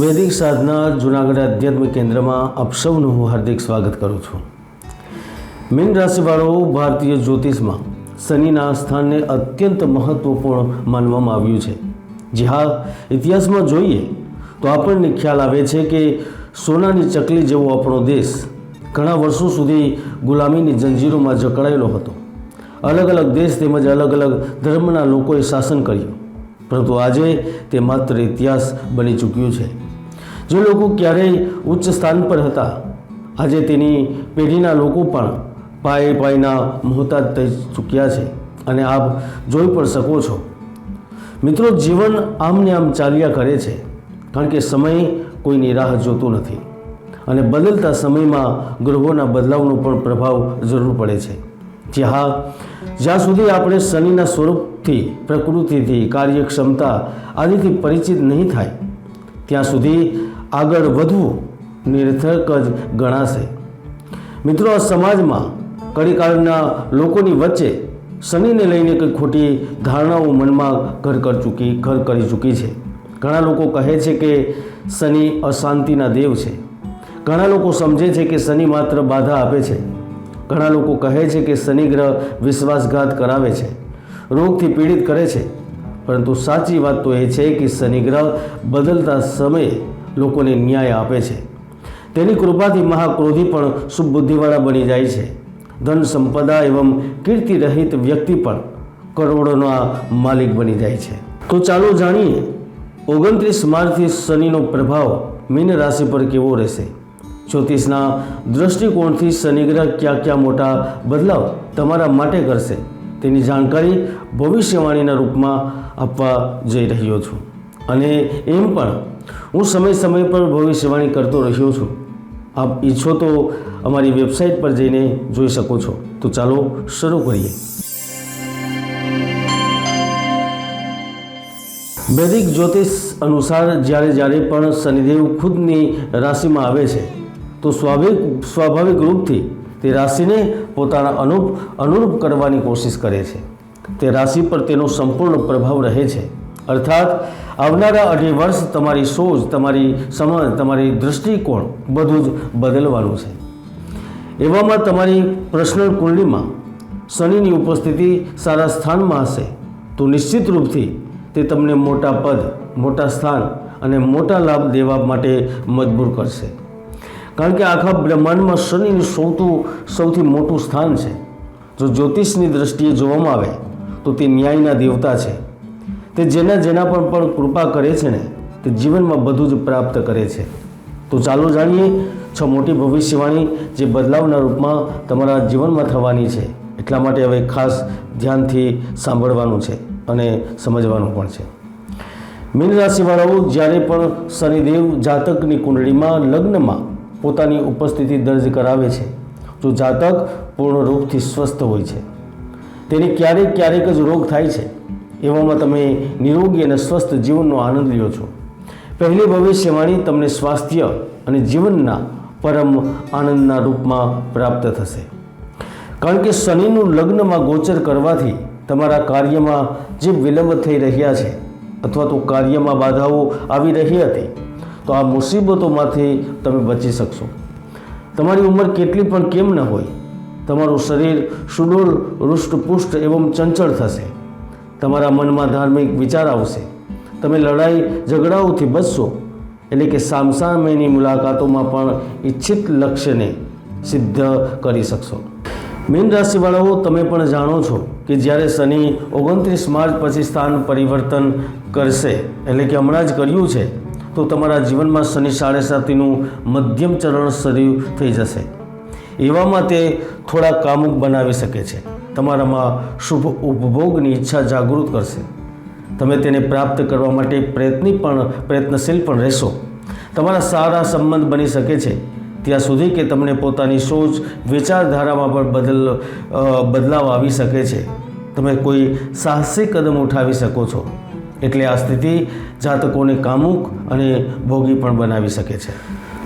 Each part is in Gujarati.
વૈદિક સાધના જુનાગઢ આધ્યાત્મિક કેન્દ્રમાં આપ સૌનું હું હાર્દિક સ્વાગત કરું છું. મીન રાશિવાળો ભારતીય જ્યોતિષમાં શનિના સ્થાનને અત્યંત મહત્વપૂર્ણ માનવામાં આવ્યું છે. જે હા, ઇતિહાસમાં જોઈએ તો આપણને ખ્યાલ આવે છે કે સોનાની ચકલી જેવો આપણો દેશ ઘણા વર્ષો સુધી ગુલામીની જંજીરોમાં જકડાયેલો હતો. અલગ અલગ દેશ તેમજ અલગ અલગ ધર્મના લોકોએ શાસન કર્યું. પરંતુ આજે તે માત્ર ઇતિહાસ બની ચૂક્યું છે. જે લોકો ક્યારેય ઉચ્ચ સ્થાન પર હતા, આજે તેની પેઢીના લોકો પણ પાયે પાયના મોહતાજ થઈ ચૂક્યા છે અને આપ જોઈ પણ શકો છો. મિત્રો, જીવન આમને આમ ચાલ્યા કરે છે, કારણ કે સમય કોઈની રાહ જોતો નથી અને બદલતા સમયમાં ગ્રહોના બદલાવનો પણ પ્રભાવ જરૂર પડે છે. જે હા, જ્યાં સુધી આપણે શનિના સ્વરૂપથી, પ્રકૃતિથી કાર્યક્ષમતા આદિથી પરિચિત નહીં થાય, ત્યાં સુધી આગળ વધવું નિરર્થક જ ગણાશે. મિત્રો સમાજમાં કડીકાળના લોકોની વચ્ચે શનિને લઈને કંઈ ખોટી ધારણાઓ મનમાં ઘર કર ચૂકી, ઘર કરી ચૂકી છે. ઘણા લોકો કહે છે કે શનિ અશાંતિના દેવ છે. ઘણા લોકો સમજે છે કે શનિ માત્ર બાધા આપે છે. ઘણા લોકો કહે છે કે શનિ ગ્રહ વિશ્વાસઘાત કરાવે છે. રોગથી પીડિત કરે છે. પરંતુ સાચી વાત તો એ છે કે શનિ ગ્રહ બદલતા સમયે લોકોને ન્યાય આપે છે. તેની કૃપાથી મહાક્રોધી પણ સુબુદ્ધિવાળા બની જાય છે. ધન સંપદા એવં કીર્તિ રહિત વ્યક્તિ પણ કરોડોના માલિક બની જાય છે. તો ચાલો જાણીએ, ઓગણત્રીસ માર્ચથી શનિનો પ્રભાવ મીન રાશિ પર કેવો રહેશે? જ્યોતિષના દૃષ્ટિકોણથી શનિગ્રહ ક્યાં ક્યાં મોટા બદલાવ તમારા માટે કરશે? તેની જાણકારી ભવિષ્યવાણીના રૂપમાં આપવા જઈ રહ્યો છું. અને એમ પણ હું સમય સમય પર ભવિષ્યવાણી કરતો રહ્યો છું. આપ ઈચ્છો તો અમારી વેબસાઇટ પર જઈને જોઈ શકો છો. તો ચાલો શરૂ કરીએ. વૈદિક જ્યોતિષ અનુસાર જ્યારે જ્યારે પણ શનિદેવ ખુદની રાશિમાં આવે છે, તો સ્વાભાવિક સ્વાભાવિક રૂપથી તે રાશિને પોતાના અનુપ, અનુરૂપ કરવાની કોશિશ કરે છે. તે રાશિ પર તેનો સંપૂર્ણ પ્રભાવ રહે છે. અર્થાત આવનારા અઢી વર્ષ તમારી સોચ, તમારી સમજ, તમારી દૃષ્ટિકોણ બધું જ બદલવાનું છે. એવામાં તમારી પ્રશ્ન કુંડલીમાં શનિની ઉપસ્થિતિ સારા સ્થાનમાં હશે. તો નિશ્ચિત રૂપથી તે તમને મોટા પદ, મોટા સ્થાન અને મોટા લાભ દેવા માટે મજબૂર કરશે. કારણ કે આખા બ્રહ્માંડમાં શનિનું સૌથી સૌથી મોટું સ્થાન છે. જો જ્યોતિષની દ્રષ્ટિએ જોવામાં આવે, તો તે ન્યાયના દેવતા છે. તે જેના જેના પર પણ કૃપા કરે છે ને, તે જીવનમાં બધું જ પ્રાપ્ત કરે છે. તો ચાલો જાણીએ, છ મોટી ભવિષ્યવાણી જે બદલાવના રૂપમાં તમારા જીવનમાં થવાની છે. એટલા માટે હવે ખાસ ધ્યાનથી સાંભળવાનું છે અને સમજવાનું પણ છે. મીન રાશિવાળાઓ, જ્યારે પણ શનિદેવ જાતકની કુંડળીમાં લગ્નમાં પોતાની ઉપસ્થિતિ દર્જ કરાવે છે, તો જાતક પૂર્ણ રૂપથી સ્વસ્થ હોય છે. તેને ક્યારેક ક્યારેક જ રોગ થાય છે. એવામાં તમે નિરોગી અને સ્વસ્થ જીવનનો આનંદ લ્યો છો. પહેલી ભવિષ્યવાણી તમને સ્વાસ્થ્ય અને જીવનના પરમ આનંદના રૂપમાં પ્રાપ્ત થશે. કારણ કે શનિનું લગ્નમાં ગોચર કરવાથી તમારા કાર્યમાં જે વિલંબ થઈ રહ્યા છે અથવા તો કાર્યમાં બાધાઓ આવી રહી હતી, તો આ મુસીબતોમાંથી તમે બચી શકશો. તમારી ઉંમર કેટલી પણ કેમ ન હોય, તમારું શરીર સુડોળ, રૂષ્ટપુષ્ટ એવં ચંચળ થશે. તમારા મનમાં ધાર્મિક વિચાર આવશે. તમે લડાઈ ઝઘડાઓથી બચશો. એટલે કે સામસામેની મુલાકાતોમાં પણ ઈચ્છિત લક્ષ્યને સિદ્ધ કરી શકશો. મીન રાશિવાળાઓ, તમે પણ જાણો છો કે જ્યારે શનિ ઓગણત્રીસ માર્ચ પછી સ્થાન પરિવર્તન કરશે, એટલે કે હમણાં જ કર્યું છે, તો તમારા જીવનમાં શનિ સાડે સાતીનું મધ્યમ ચરણ શરૂ થઈ જશે. એવામાં તે થોડા કામુક બનાવી શકે છે. તમારામાં શુભ ઉપભોગની ઈચ્છા જાગૃત કરશે. તમે તેને પ્રાપ્ત કરવા માટે પ્રયત્ની પણ, પ્રયત્નશીલ પણ રહેશો. તમારા સારા સંબંધ બની શકે છે. ત્યાં સુધી કે તમને પોતાની સોચ, વિચારધારામાં પણ બદલ બદલાવ આવી શકે છે. તમે કોઈ સાહસિક કદમ ઉઠાવી શકો છો. એટલે આ સ્થિતિ જાતકોને કામુક અને ભોગી પણ બનાવી શકે છે.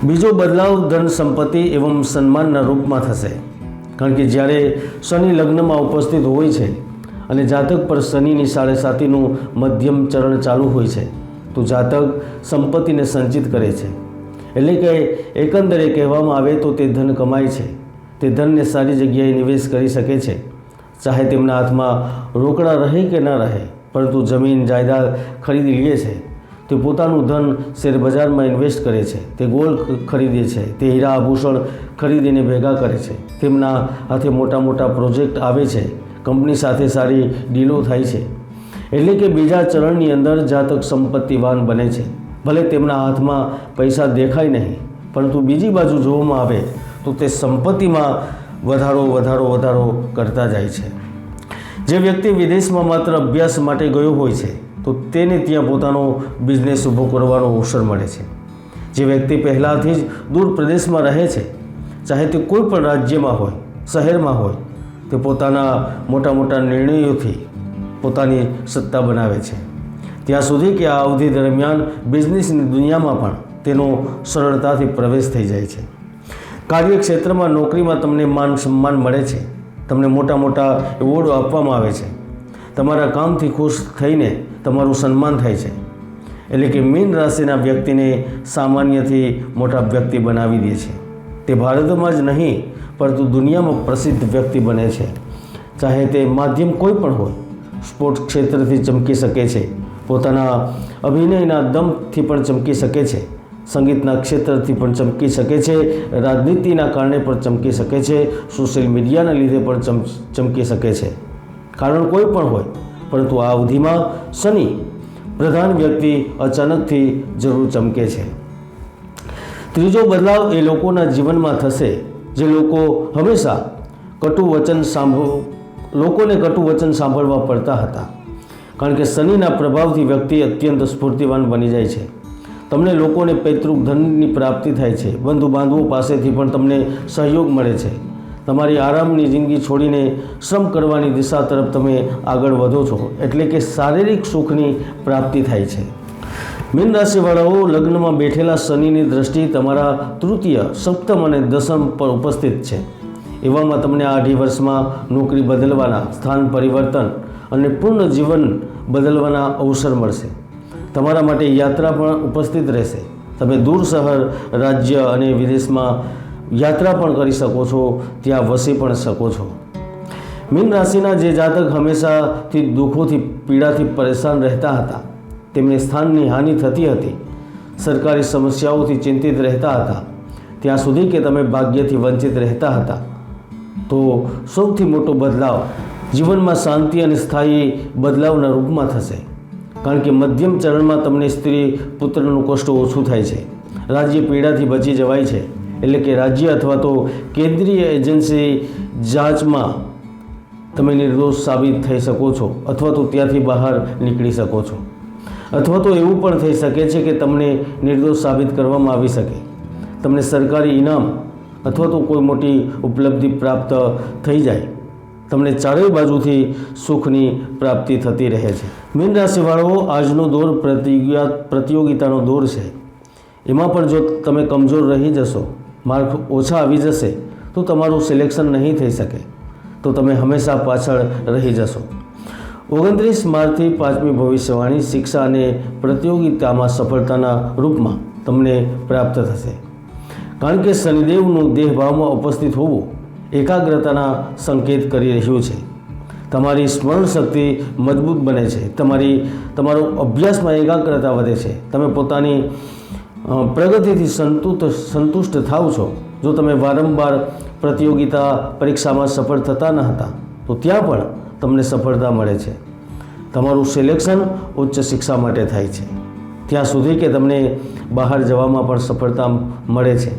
બીજો બદલાવ ધન સંપત્તિ એવં સન્માનના રૂપમાં થશે. કારણ કે જ્યારે શનિ લગ્નમાં ઉપસ્થિત હોય છે અને જાતક પર શનિની સાડે સાતીનું મધ્યમ ચરણ ચાલુ હોય છે, તો જાતક સંપત્તિને સંચિત કરે છે. એટલે કે એકંદરે કહેવામાં આવે તો તે ધન કમાય છે. તે ધનને સારી જગ્યાએ નિવેશ કરી શકે છે. ચાહે તેમના હાથમાં રોકડા રહે કે ન રહે, પરંતુ જમીન, જાયદાદ ખરીદી લે છે. તે પોતાનું ધન શેરબજારમાં ઇન્વેસ્ટ કરે છે. તે ગોલ્ડ ખરીદે છે. તે હીરા આભૂષણ ખરીદીને ભેગા કરે છે. તેમના હાથે મોટા મોટા પ્રોજેક્ટ આવે છે. કંપની સાથે સારી ડીલો થાય છે. એટલે કે બીજા ચરણની અંદર જાતક સંપત્તિવાન બને છે. ભલે તેમના હાથમાં પૈસા દેખાય નહીં, પરંતુ બીજી બાજુ જોવામાં આવે તો તે સંપત્તિમાં વધારો વધારો વધારો કરતા જાય છે. જે વ્યક્તિ વિદેશમાં માત્ર અભ્યાસ માટે ગયો હોય છે તો તેને ત્યાં પોતાનો બિઝનેસ ઊભો કરવાનો અવસર મળે છે. જે વ્યક્તિ પહેલાંથી જ દૂર પ્રદેશમાં રહે છે, ચાહે તે કોઈ પણ રાજ્યમાં હોય, શહેરમાં હોય, તે પોતાના મોટા મોટા નિર્ણયોથી પોતાની સત્તા બનાવે છે. ત્યાં સુધી કે આ અવધિ દરમિયાન બિઝનેસની દુનિયામાં પણ તેનો સરળતાથી પ્રવેશ થઈ જાય છે. કાર્યક્ષેત્રમાં નોકરીમાં તમને માન સન્માન મળે છે. તમને મોટા મોટા એવોર્ડો આપવામાં આવે છે. તમારા કામથી ખુશ થઈને તમારું સન્માન થાય છે. એટલે કે મીન રાશિના વ્યક્તિને સામાન્યથી મોટા વ્યક્તિ બનાવી દે છે. તે ભારતમાં જ નહીં, પરંતુ દુનિયામાં પ્રસિદ્ધ વ્યક્તિ બને છે. ચાહે તે માધ્યમ કોઈ પણ હોય સ્પોર્ટ્સ ક્ષેત્રથી ચમકી શકે છે, પોતાના અભિનયના દમથી પણ ચમકી શકે છે, સંગીતના ક્ષેત્રથી પણ ચમકી શકે છે, રાજનીતિના કારણે પણ ચમકી શકે છે, સોશિયલ મીડિયાના લીધે પણ ચમ, ચમકી શકે છે. કારણ કોઈ પણ હોય. પરંતુ આ અવધિમાં શનિ, પ્રધાન વ્યક્તિ અચાનકથી જરૂર ચમકે છે. ત્રીજો બદલાવ એ લોકોના જીવનમાં થશે, જે લોકો હંમેશા કટુ વચન સાંભળ, લોકોને કટુ વચન સાંભળવા પડતા હતા. કારણ કે શનિના પ્રભાવથી વ્યક્તિ અત્યંત સ્ફૂર્તિવાન બની જાય છે. તમને લોકોને પૈતૃક ધનની પ્રાપ્તિ થાય છે. બંધુ બાંધવો પાસેથી પણ તમને સહયોગ મળે છે. તમારી આરામની જિંદગી છોડીને શ્રમ કરવાની દિશા તરફ તમે આગળ વધો છો. એટલે કે શારીરિક સુખની પ્રાપ્તિ થાય છે. મીન રાશિવાળાઓ લગ્નમાં બેઠેલા શનિની દ્રષ્ટિ તમારા તૃતીય, સપ્તમ અને દસમ પર ઉપસ્થિત છે. એવામાં તમને આ અઢી વર્ષમાં નોકરી બદલવાના સ્થાન પરિવર્તન અને પૂર્ણ જીવન બદલવાના અવસર મળશે. તમારા માટે યાત્રા પણ ઉપસ્થિત રહેશે. તમે દૂર શહેર, રાજ્ય અને વિદેશમાં યાત્રા પણ કરી શકો છો, ત્યાં વસી પણ શકો છો. મીન રાશિના જે જાતક હંમેશાથી દુઃખોથી, પીડાથી પરેશાન રહેતા હતા, તેમને સ્થાનની હાનિ થતી હતી, સરકારી સમસ્યાઓથી ચિંતિત રહેતા હતા, ત્યાં સુધી કે તમે ભાગ્યથી વંચિત રહેતા હતા. તો સૌથી મોટો બદલાવ જીવનમાં શાંતિ અને સ્થાયી બદલાવના રૂપમાં થશે. કારણ કે મધ્યમ ચરણમાં તમને સ્ત્રી પુત્રનું કષ્ટ ઓછું થાય છે. રાજ્ય પીડાથી બચી જવાય છે. એટલે કે રાજ્ય અથવા તો કેન્દ્રીય એજન્સી જાંચમાં તમે નિર્દોષ સાબિત થઈ શકો છો અથવા તો ત્યાંથી બહાર નીકળી શકો છો. અથવા તો એવું પણ થઈ શકે છે કે તમને નિર્દોષ સાબિત કરવામાં આવી શકે. તમને સરકારી ઇનામ અથવા તો કોઈ મોટી ઉપલબ્ધિ પ્રાપ્ત થઈ જાય. તમને ચારેય બાજુથી સુખની પ્રાપ્તિ થતી રહે છે. મીન રાશિવાળાઓ આજનો દોર પ્રતિયોગિતા પ્રતિયોગિતાનો દોર છે. એમાં પણ જો તમે કમજોર રહી જશો માર્ક ઓછા આવી જશે, તો તમારું સિલેક્શન નહીં થઈ શકે. તો તમે હંમેશા પાછળ રહી જશો. ઓગણત્રીસ માર્ચથી પાંચમી ભવિષ્યવાણી શિક્ષા અને પ્રતિયોગિતામાં સફળતાના રૂપમાં તમને પ્રાપ્ત થશે. કારણ કે શનિદેવનું દેહભાવમાં ઉપસ્થિત હોવું એકાગ્રતાના સંકેત કરી રહ્યું છે. તમારી સ્મરણ શક્તિ મજબૂત બને છે. તમારી, તમારો અભ્યાસમાં એકાગ્રતા વધે છે. તમે પોતાની પ્રગતિથી સંતુષ્ટ સંતુષ્ટ થાવ છો. જો તમે વારંવાર પ્રતિયોગિતા પરીક્ષામાં સફળ થતા ન હતા, તો ત્યાં પણ તમને સફળતા મળે છે. તમારું સિલેક્શન ઉચ્ચ શિક્ષા માટે થાય છે. ત્યાં સુધી કે તમને બહાર જવામાં પણ સફળતા મળે છે.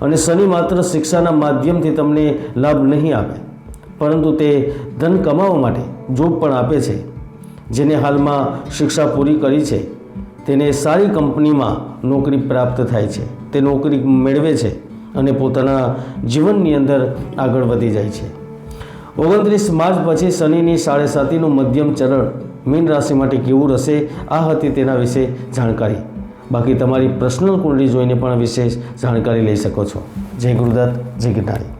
અને શનિ માત્ર શિક્ષાના માધ્યમથી તમને લાભ નહીં આપે, પરંતુ તે ધન કમાવા માટે જોબ પણ આપે છે, જેને હાલમાં શિક્ષા પૂરી કરી છે. તેને સારી કંપનીમાં નોકરી પ્રાપ્ત થાય છે. તે નોકરી મેળવે છે અને પોતાના જીવનની અંદર આગળ વધી જાય છે. ઓગણત્રીસ માર્ચ પછી શનિની સાડે સાતીનું મધ્યમ ચરણ મીન રાશિ માટે કેવું રહેશે? આ હતી તેના વિશે જાણકારી. બાકી તમારી પર્સનલ કુંડળી જોઈને પણ વિશેષ જાણકારી લઈ શકો છો. જય ગુરુદત્ત, જય ગિરનારી.